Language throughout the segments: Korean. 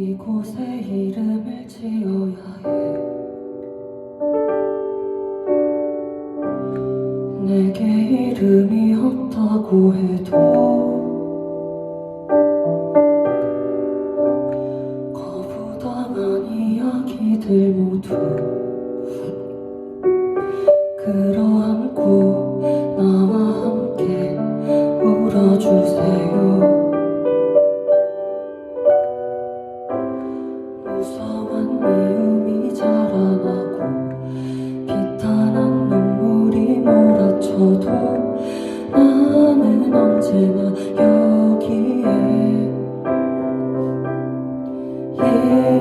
이곳에 이름을 지어야 해. 내게 이름이 없다고 해도 거부당한 이야기들 모두 그런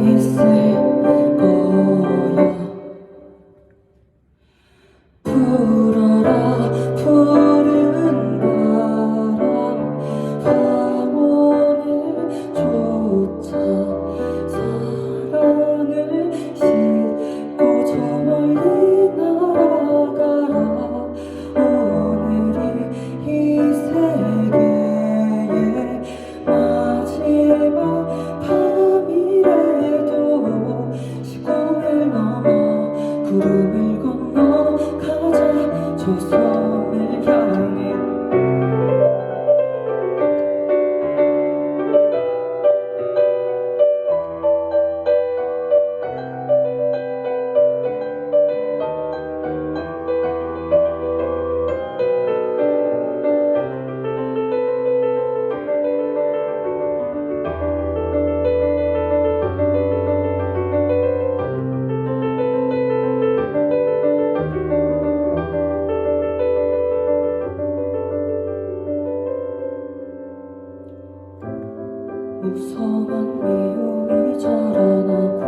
і син. 무서운 미움이 자라나고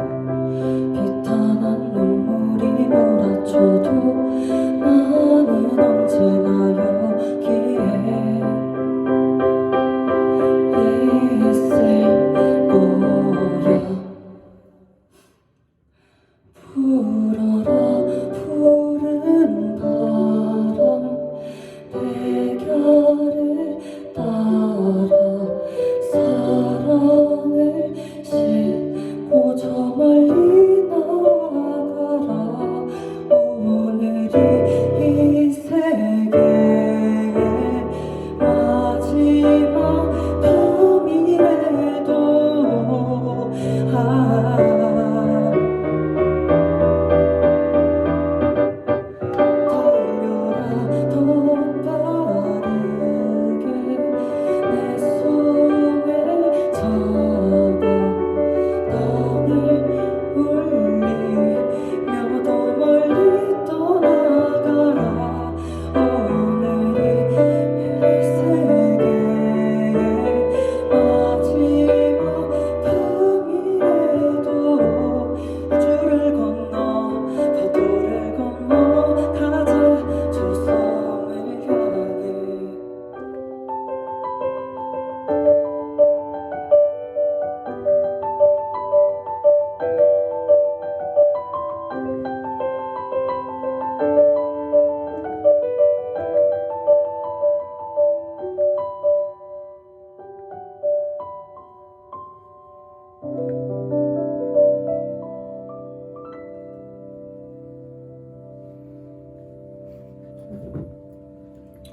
비탄한 눈물이 몰아쳐도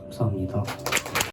감사합니다.